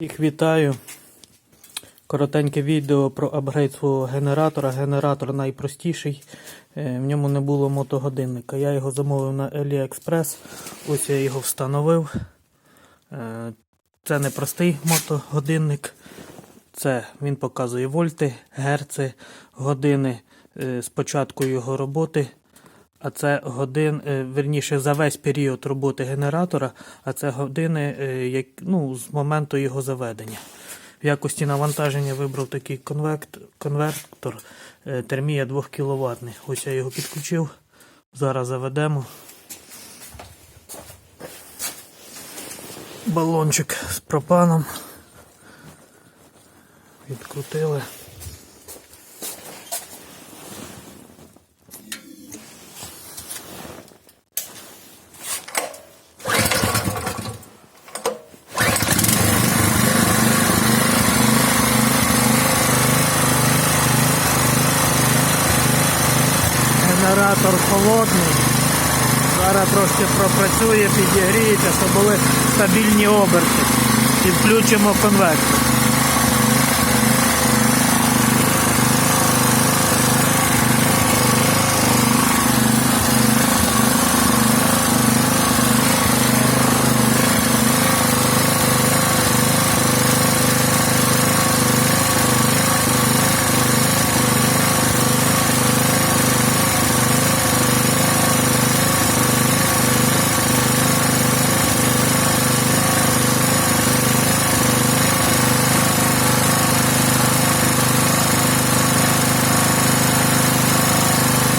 Всіх вітаю. Коротеньке відео про апгрейд свого генератора. Генератор найпростіший. Е, В ньому не було мотогодинника. Я його замовив на AliExpress. Ось я його встановив. Е, Це не простий мотогодинник. Це він показує вольти, герци, години е, з початку його роботи. А це годин, е, верніше за весь період роботи генератора, а це години е, як, ну, з моменту його заведення. В якості навантаження вибрав такий конвект, конвертор е, термія 2 кВт. Ось я його підключив. Зараз заведемо. Балончик з пропаном. Відкрутили. Генератор холодний. Зараз трошки пропрацює, підігріється, щоб були стабільні оберти. І включимо конвектор.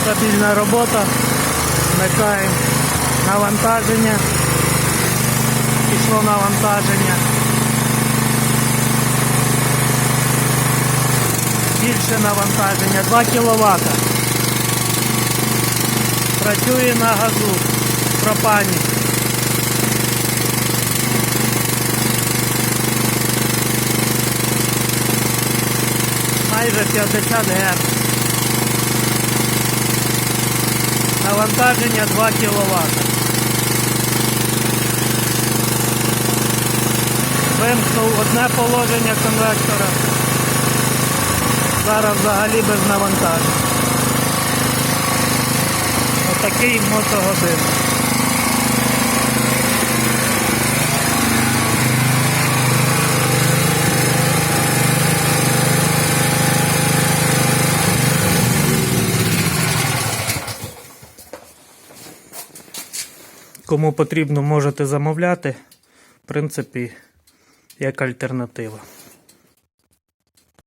Стабільна робота. Вмикаємо навантаження. Пішло навантаження. Більше навантаження 2 кВт. Працює на газу. Пропані. Майже 50 Гц. Навантаження 2 кВт. Вимкнув одне положення конвектора. Зараз взагалі без навантаження. Отакий мотогодин. Кому потрібно, можете замовляти. В принципі, як альтернатива.